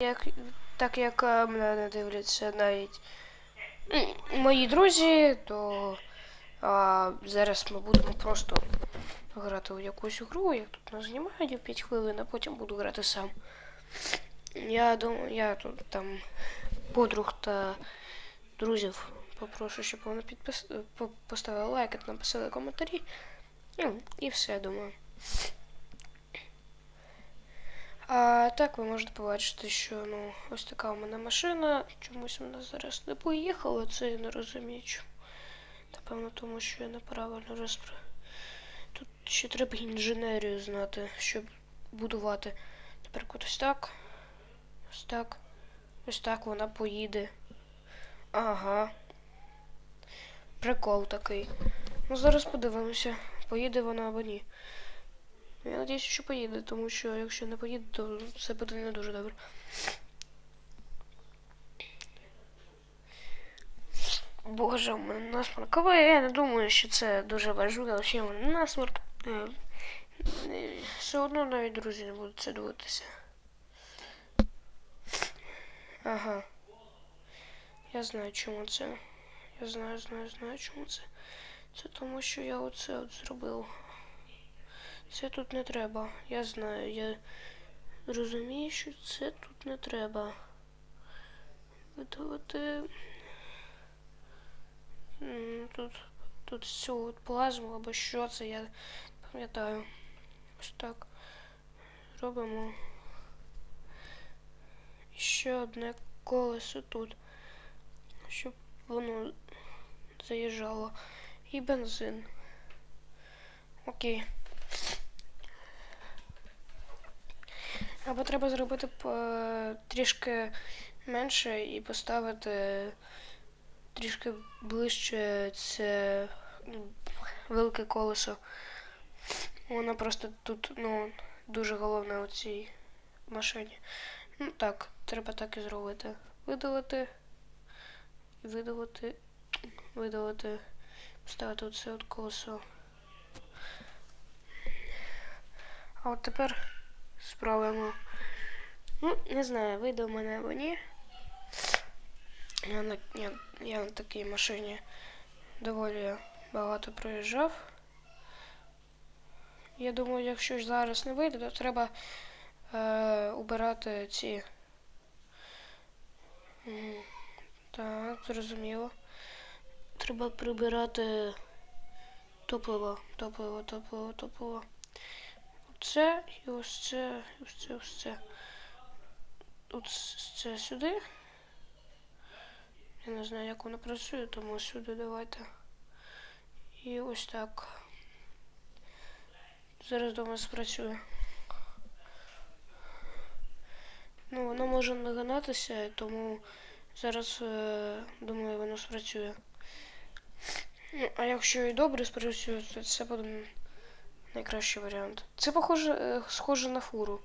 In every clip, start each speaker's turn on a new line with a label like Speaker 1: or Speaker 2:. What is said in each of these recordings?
Speaker 1: як, так як е, мене не дивляться навіть мої друзі, то а, зараз ми будемо просто грати у якусь гру. Я тут нас знімаю 5 хвилин, а потім буду грати сам. Я думаю, я тут там подруг та друзів попрошу, щоб вони підпис... поставили лайк написали коментарі. Ну, і все, думаю. А так ви можете побачити, що ну, ось така у мене машина. Чомусь вона зараз не поїхала, це я не розумію. Напевно, тому що я неправильно розпро... Тут ще треба інженерію знати, щоб будувати. Наприклад, ось так. Ось так. Ось так вона поїде. Ага. Прикол такий. Ну зараз подивимося, поїде вона або ні. Я надіюся, що поїде, тому що якщо не поїде, то це буде не дуже добре. Боже, у мене насморк. Але я не думаю, що це дуже важливо, що в мене насморк. Е, е, Все одно навіть друзі не будуть це дивитися. Ага. Я знаю, чому це. Я знаю, знаю, знаю, чому це. Це тому, що я оце от зробив. Це тут не треба. Я знаю, я розумію, що це тут не треба. Видавати. Тут, тут цю плазму або що це, я пам'ятаю. Ось так. Робимо. Ще одне колесо тут. Щоб воно заїжджало. І бензин. Окей. Або треба зробити трішки менше і поставити трішки ближче це ну, велике колесо. Воно просто тут, ну, дуже головне у цій машині. Ну так, треба так і зробити. Видалити. Видалити. Видалити. Поставити оце от колесо. А от тепер спробуємо. Ну, не знаю, вийде в мене або ні. Я на, я, я на такій машині доволі багато проїжджав. Я думаю, якщо ж зараз не вийде, то треба е, убирати ці. Так, зрозуміло. Треба прибирати топливо, топливо, топливо, топливо. Оце і ось це, і ось це, ось це. От це сюди. Я не знаю, як воно працює, тому сюди давайте. І ось так. Зараз думаю, спрацює. Ну, воно може нагинатися, тому зараз е, думаю, воно спрацює. Ну, а якщо і добре спрацює, то це буде найкращий варіант. Це похоже, е, схоже на фуру.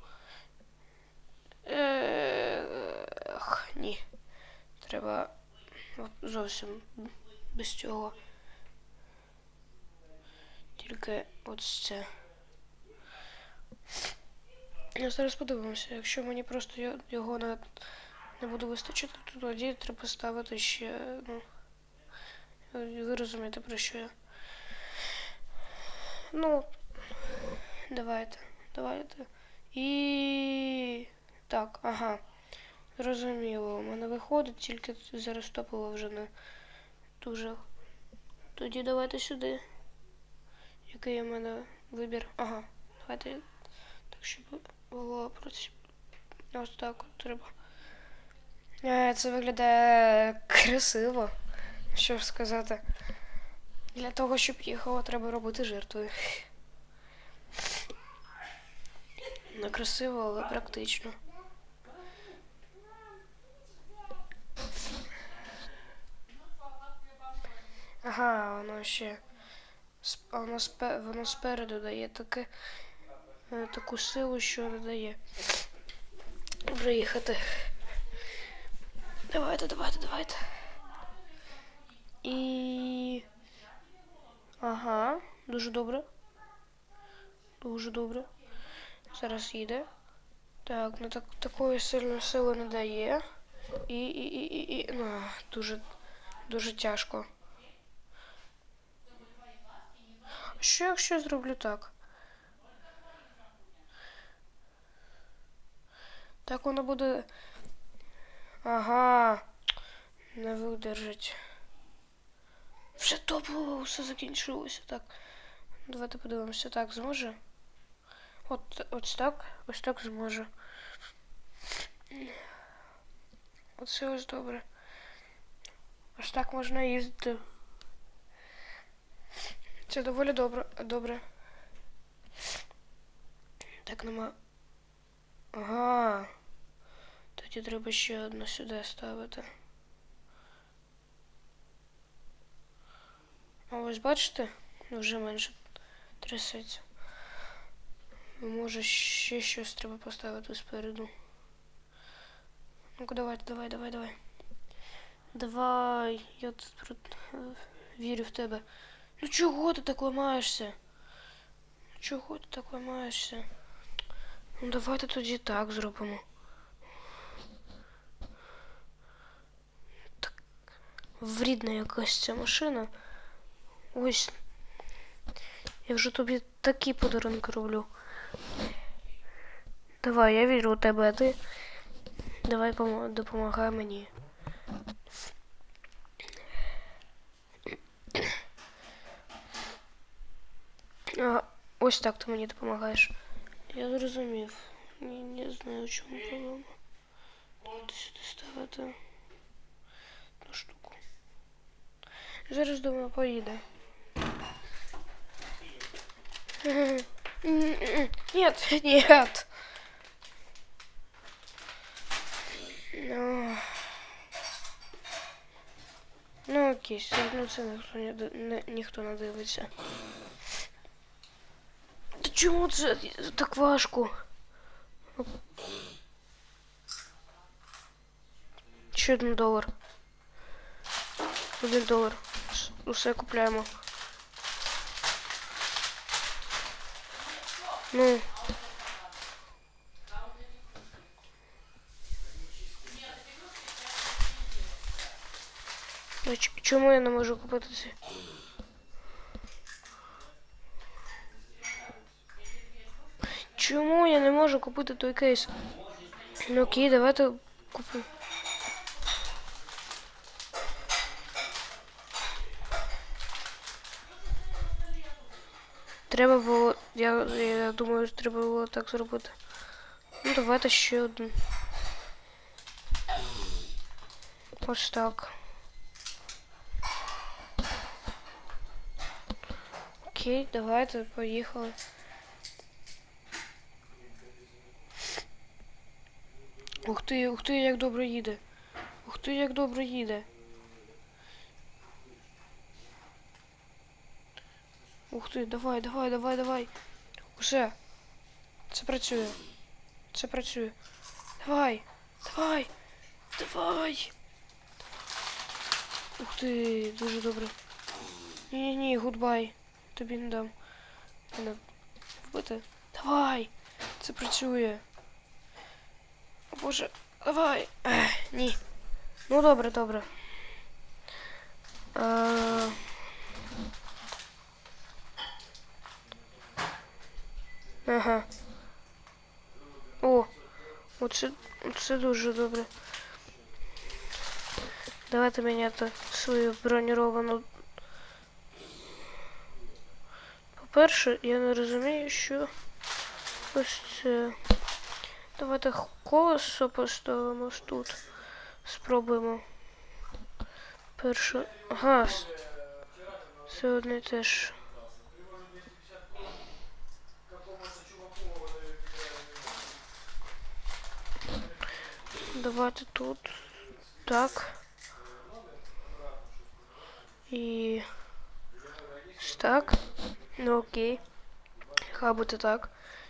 Speaker 1: Ех, ні. Треба зовсім без цього. Тільки от це. Я зараз подивимося. Якщо мені просто його не, не буде вистачити, то тоді треба ставити ще. Ну, ви розумієте, про що я. Ну, давайте, давайте. І. Так, ага. Зрозуміло, у мене виходить, тільки зараз топливо вже не дуже. Тоді давайте сюди. Який у мене вибір? Ага. Давайте так, щоб було проти. Ось так от треба. Е, Це виглядає красиво. Що сказати. Для того, щоб їхало, треба робити жертви. Не красиво, але практично. Ага, воно ще. Воно, спе, воно спереду дає таке, е, таку силу, що не дає. Приїхати. Давайте, давайте, давайте. І. Ага, дуже добре. Дуже добре. Зараз їде. Так, ну так, такої сильної сили не дає. І, і, і, і, і ну, дуже, дуже тяжко. Що якщо я зроблю так? Так воно буде. Ага. Не видержить. Вже топливо все закінчилося. Так. Давайте подивимося. Так, зможе? От ось так. Ось так зможе. Оце ось добре. Ось так можна їздити. Це доволі добре. добре. Так нема. Ага. Тоді треба ще одну сюди ставити. А ось бачите, вже менше трясеться. Може ще щось треба поставити спереду. Ну-ка давай, давай, давай, давай. Давай, я тут вірю в тебе. Ну чого ти так ламаєшся? Чого ти так ламаєшся? Ну давайте тоді так зробимо. Так вредна якась ця машина. Ось. Я вже тобі такі подарунки роблю. Давай, я вірю у тебе, а ти. Давай допомагай мені. А, ось так ти мені допомагаєш. Я зрозумів. Ні, не знаю, в чому проблема. Давайте сюди ставити одну штуку. Зараз думаю, поїде. Нет, нет. Ну, ну окей, все одно це ніхто не, ди- не, ніхто не дивиться. Та чому це так важко? Ще один долар. Один долар. С- Усе купляємо. Ну. Чому я не можу купити це? Чому я не можу купити той кейс? Ну окей, давайте купимо. Треба було. Я, я думаю, треба було так зробити. Ну, давайте ще один. Ось так. Окей, давайте, поїхали. Ух ти, ух ти, як добре їде. Ух ти, як добре їде. Ух ти, давай, давай, давай, давай. Усе. Це працює. Це працює. Давай, давай, давай. Ух ти, дуже добре. Ні, ні, гудбай. Тобі не дам. Мене вбити. Давай! Це працює. О, Боже, давай. Ех, ні. Ну добре, добре. Е... Ага. О, оце, оце дуже добре. Давайте міняти свою броніровану. По-перше, я не розумію, що ось це. Давайте колесо поставимо тут. Спробуємо. Перше. Ага. Це одне і Давайте тут. Так. І. Так. Ну окей. Хай буде так.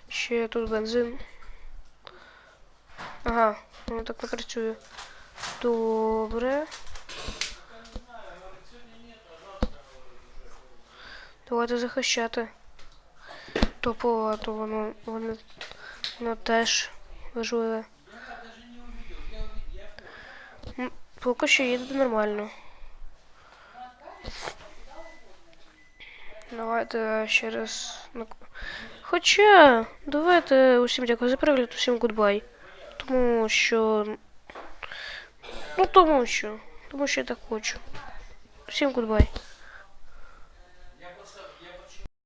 Speaker 1: Ще тут бензин. Ага, воно так не. Добре. Давайте захищати. Топово, то воно, воно, воно теж важливе. Поки що їде нормально. Давайте ще раз. Хоча, давайте усім дякую за перегляд, усім гудбай. Тому що. Ну тому що. Тому що я так хочу. Всім гудбай.